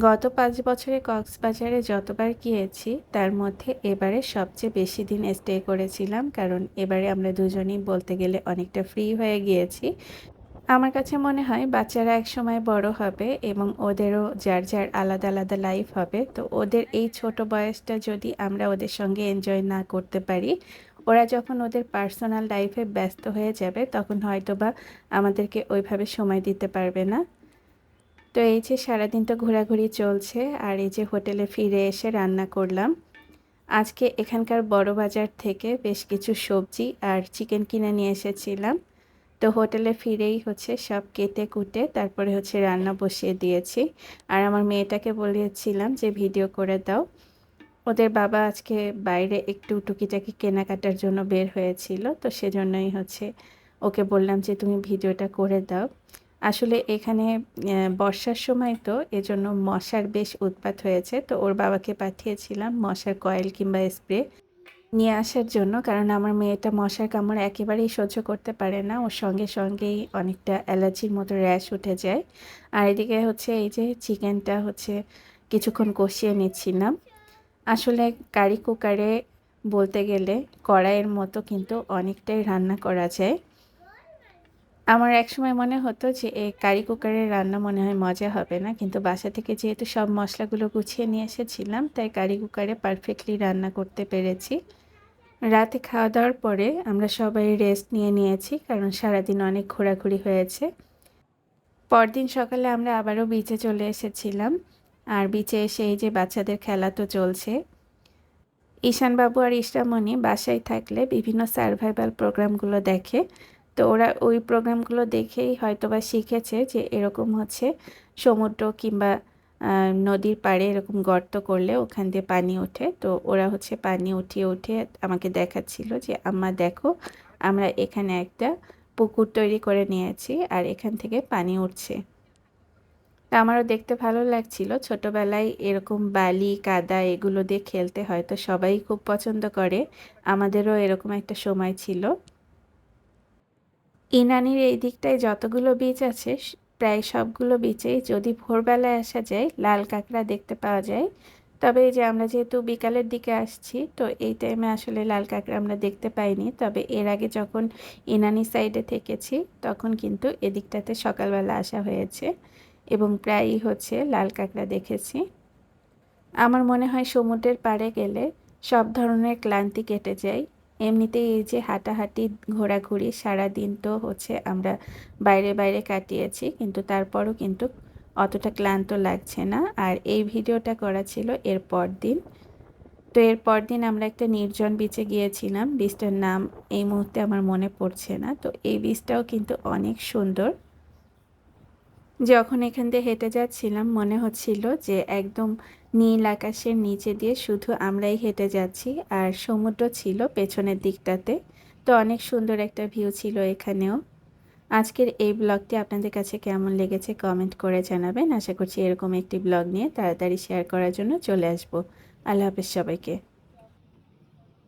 গত পাঁচ বছরে কক্সবাজারে যতবার গিয়েছি, তার মধ্যে এবারে সবচেয়ে বেশি দিন স্টে করেছিলাম, কারণ এবারে আমরা দুজনেই বলতে গেলে অনেকটা ফ্রি হয়ে গিয়েছি। আমার কাছে মনে হয় বাচ্চারা এক সময় বড় হবে এবং ওদেরও যার যার আলাদা আলাদা লাইফ হবে, তো ওদের এই ছোট বয়সটা যদি আমরা ওদের সঙ্গে এনজয় না করতে পারি, ওরা যখন ওদের পার্সোনাল লাইফে ব্যস্ত হয়ে যাবে, তখন হয়তো বা আমাদেরকে ওইভাবে সময় দিতে পারবে না। তো এই যে সারাদিন তো ঘোরাঘুরি চলছে, আর এই যে হোটেলে ফিরে এসে রান্না করলাম। আজকে এখানকার বড় বাজার থেকে বেশ কিছু সবজি আর চিকেন কিনে নিয়ে এসেছিলাম। তো হোটেলে ফিরেই হচ্ছে সব কেটে কুটে তারপরে হচ্ছে রান্না বসিয়ে দিয়েছি। আর আমার মেয়েটাকে বলিয়েছিলাম যে, ভিডিও করে দাও। ওদের বাবা আজকে বাইরে একটু টুকিটাকি কেনাকাটার জন্য বের হয়েছিল, তো সেজন্যই হচ্ছে ওকে বললাম যে, তুমি ভিডিওটা করে দাও। আসলে এখানে বর্ষার সময় তো এজন্য মশার বেশ উৎপাত হয়েছে। তো ওর বাবাকে পাঠিয়েছিলাম মশার কয়েল কিংবা স্প্রে নিয়ে আসার জন্য। কারণ আমার মেয়েটা মশার কামড় একেবারেই সহ্য করতে পারে না। ওর সঙ্গে সঙ্গেই অনেকটা অ্যালার্জির মতো র্যাশ উঠে যায়। আর এদিকে হচ্ছে এই যে চিকেনটা হচ্ছে কিছুক্ষণ কষিয়ে নিচ্ছিলাম। আসলে কারি কুকারে বলতে গেলে কড়াইয়ের মতো কিন্তু অনেকটাই রান্না করা যায়। আমার একসময় মনে হতো যে এই কারি কুকারের রান্না মনে হয় মজা হবে না। কিন্তু বাসা থেকে যেহেতু সব মশলাগুলো গুছিয়ে নিয়ে এসেছিলাম, তাই কারি কুকারে পারফেক্টলি রান্না করতে পেরেছি। রাতে খাওয়া দাওয়ার পরে আমরা সবাই রেস্ট নিয়ে নিয়েছি, কারণ সারাদিন অনেক ঘোরাঘুরি হয়েছে। পরদিন সকালে আমরা আবারও বিচে চলে এসেছিলাম। আর বিচে এসে এই যে বাচ্চাদের খেলা তো চলছে। ঈশানবাবু আর ইশরামণি বাসায় থাকলে বিভিন্ন সার্ভাইভাল প্রোগ্রামগুলো দেখে তো ওরা ওই প্রোগ্রামগুলো দেখেই হয়তো বা শিখেছে যে এরকম হচ্ছে। সমুদ্র কিংবা নদীর পাড়ে এরকম গর্ত করলে ওখান দিয়ে পানি ওঠে। তো ওরা হচ্ছে পানি উঠিয়ে উঠে আমাকে দেখাচ্ছিল যে, আম্মা, দেখো, আমরা এখানে একটা পুকুর তৈরি করে নিয়েছি আর এখান থেকে পানি উঠছে। তা আমারও দেখতে ভালো লাগছিল। ছোটোবেলায় এরকম বালি, কাদা এগুলো দিয়ে খেলতে হয়তো সবাই খুব পছন্দ করে। আমাদেরও এরকম একটা সময় ছিল। ইনানির এই দিকটায় যতগুলো বীচ আছে প্রায় সবগুলো বিচেই যদি ভোরবেলায় আসা যায়, লাল কাঁকড়া দেখতে পাওয়া যায়। তবে এই যে আমরা যেহেতু বিকালের দিকে আসছি, তো এই টাইমে আসলে লাল কাঁকড়া আমরা দেখতে পাইনি। তবে এর আগে যখন ইনানি সাইডে থেকেছি, তখন কিন্তু এদিকটাতে সকালবেলা আসা হয়েছে এবং প্রায়ই হচ্ছে লাল কাঁকড়া দেখেছি। আমার মনে হয় সমুদ্রের পাড়ে গেলে সব ধরনের ক্লান্তি কেটে যায়। এমনিতেই এই যে হাঁটাহাঁটি, ঘোরাঘুরি সারা দিন তো হচ্ছে আমরা বাইরে বাইরে কাটিয়েছি, কিন্তু তারপরও কিন্তু অতটা ক্লান্ত লাগছে না। আর এই ভিডিওটা করা ছিল এর পর দিন তো এর পর দিন আমরা একটা নির্জন বিচে গিয়েছিলাম। বীজটার নাম এই মুহূর্তে আমার মনে পড়ছে না। তো এই বীজটাও কিন্তু অনেক সুন্দর। যখন এখান দিয়ে হেঁটে যাচ্ছিলাম, মনে হচ্ছিল যে একদম নীল আকাশের নিচে দিয়ে শুধু আমরাই হেঁটে যাচ্ছি আর সমুদ্র ছিল পেছনের দিকটাতে। তো অনেক সুন্দর একটা ভিউ ছিল এখানেও। আজকের এই ব্লগটি আপনাদের কাছে কেমন লেগেছে কমেন্ট করে জানাবেন। আশা করছি এরকম একটি ব্লগ নিয়ে তাড়াতাড়ি শেয়ার করার জন্য চলে আসব। আল্লাহ হাফেজ সবাইকে।